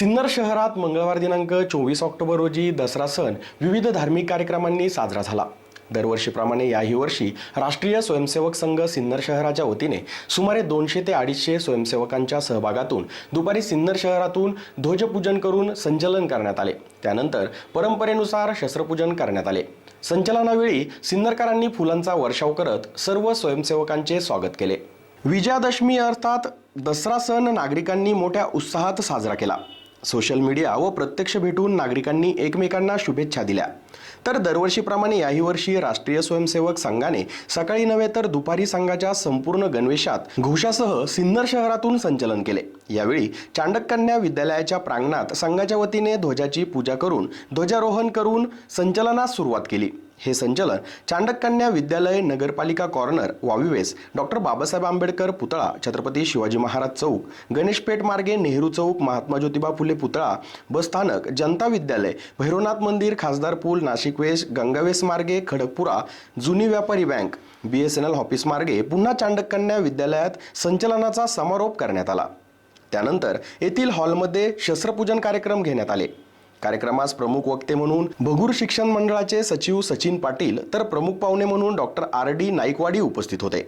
सिन्नर शहरात मंगळवार दिनांक चोवीस ऑक्टोबर रोजी दसरा सण विविध धार्मिक कार्यक्रमांनी साजरा झाला. दरवर्षीप्रमाणे याही वर्षी राष्ट्रीय स्वयंसेवक संघ सिन्नर शहराच्या वतीने सुमारे दोनशे ते अडीचशे स्वयंसेवकांच्या सहभागातून दुपारी सिन्नर शहरातून ध्वजपूजन करून संचलन करण्यात आले. त्यानंतर परंपरेनुसार शस्त्रपूजन करण्यात आले. संचलनावेळी सिन्नरकरांनी फुलांचा वर्षाव करत सर्व स्वयंसेवकांचे स्वागत केले. विजयादशमी अर्थात दसरा सण नागरिकांनी मोठ्या उत्साहात साजरा केला. सोशल मीडिया व प्रत्यक्ष भेटून नागरिकांनी एकमेकांना शुभेच्छा दिल्या. तर दरवर्षीप्रमाणे याही वर्षी राष्ट्रीय स्वयंसेवक संघाने सकाळी नव्हे तर दुपारी संघाच्या संपूर्ण गणवेशात घोषासह सिन्नर शहरातून संचलन केले. यावेळी चांडककन्या विद्यालयाच्या प्रांगणात संघाच्या वतीने ध्वजाची पूजा करून ध्वजारोहण करून संचलनास सुरुवात केली. हे संचलन चांडककन्या विद्यालय नगरपालिका कॉर्नर वाविवेस डॉक्टर बाबासाहेब आंबेडकर पुतळा छत्रपती शिवाजी महाराज चौक गणेशपेठ मार्गे नेहरू चौक महात्मा ज्योतिबा फुले पुतळा बसस्थानक जनता विद्यालय भैरवनाथ मंदिर खासदार पूल नाशिक वेस गंगावेस मार्गे खडकपुरा जुनी व्यापारी bank B S N L office मार्गे पुन्हा चांडककन्या विद्यालयात संचलनाचा समारोप करण्यात आला. त्यानंतर येथील हॉलमध्ये शस्त्रपूजन कार्यक्रम घेण्यात आले. कार्यक्रमास प्रमुख वक्ते म्हणून भगूर शिक्षण मंडळाचे सचिव सचिन पाटील तर प्रमुख पाहुणे म्हणून डॉक्टर आर डी नाईकवाडी उपस्थित होते.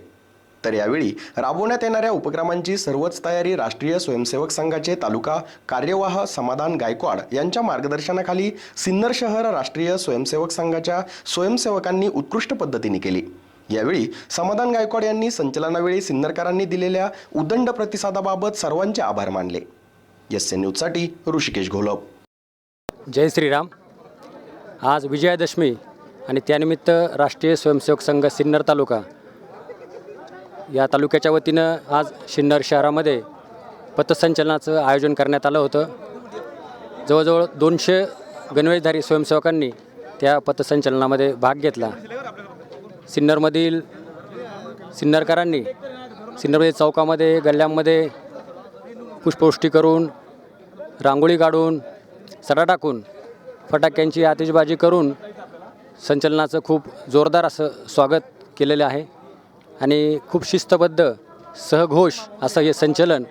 तर यावेळी राबवण्यात येणाऱ्या उपक्रमांची सर्वच तयारी राष्ट्रीय स्वयंसेवक संघाचे तालुका कार्यवाह समाधान गायकवाड यांच्या मार्गदर्शनाखाली सिन्नर शहर राष्ट्रीय स्वयंसेवक संघाच्या स्वयंसेवकांनी उत्कृष्ट पद्धतीने केली. यावेळी समाधान गायकवाड यांनी संचलनावेळी सिन्नरकरांनी दिलेल्या उदंड प्रतिसादाबाबत सर्वांचे आभार मानले. एस एन न्यूजसाठी ऋषिकेश घोलप. जय श्रीराम. आज विजयादशमी आणि त्यानिमित्त राष्ट्रीय स्वयंसेवक संघ सिन्नर तालुका. या तालुक्याच्या वतीनं आज सिन्नर शहरामध्ये पथसंचलनाचं आयोजन करण्यात आलं होतं. जवळजवळ दोनशे गणवेशधारी स्वयंसेवकांनी त्या पथसंचलनामध्ये भाग घेतला. सिन्नरमधील सिन्नरकरांनी सिन्नरमध्ये चौकामध्ये गल्ल्यांमध्ये पुष्पवृष्टी करून रांगोळी काढून सडा टाकून फटाक्यांची आतिषबाजी करून संचलनाचं खूप जोरदार असं स्वागत केलेलं आहे. आणि खूप शिस्तबद्ध सहघोष असं हे संचलन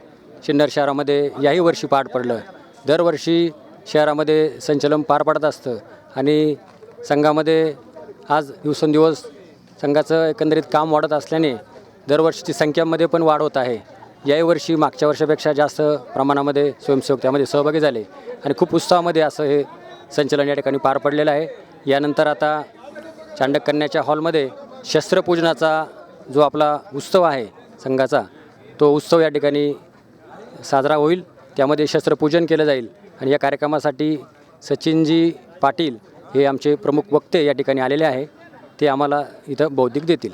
सिन्नर शहरामध्ये याही वर्षी पार पडलं. दरवर्षी शहरामध्ये संचलन पार पडत असतं. आणि संघामध्ये आज दिवसेंदिवस संघाचं एकंदरीत काम वाढत असल्याने दरवर्षीची संख्यामध्ये पण वाढ होत आहे. याही वर्षी मागच्या वर्षापेक्षा जास्त प्रमाणामध्ये स्वयंसेवक त्यामध्ये सहभागी झाले आणि खूप उत्साहामध्ये असं हे संचलन या ठिकाणी पार पडलेलं आहे. यानंतर आता चांडक कन्याच्या हॉलमध्ये शस्त्रपूजनाचा जो आपला उत्सव आहे संघाचा तो उत्सव या ठिकाणी साजरा होईल. त्यामध्ये शस्त्रपूजन केलं जाईल आणि या कार्यक्रमासाठी सचिनजी पाटील हे आमचे प्रमुख वक्ते या ठिकाणी आलेले आहे. ते आम्हाला इथं बौद्धिक देतील.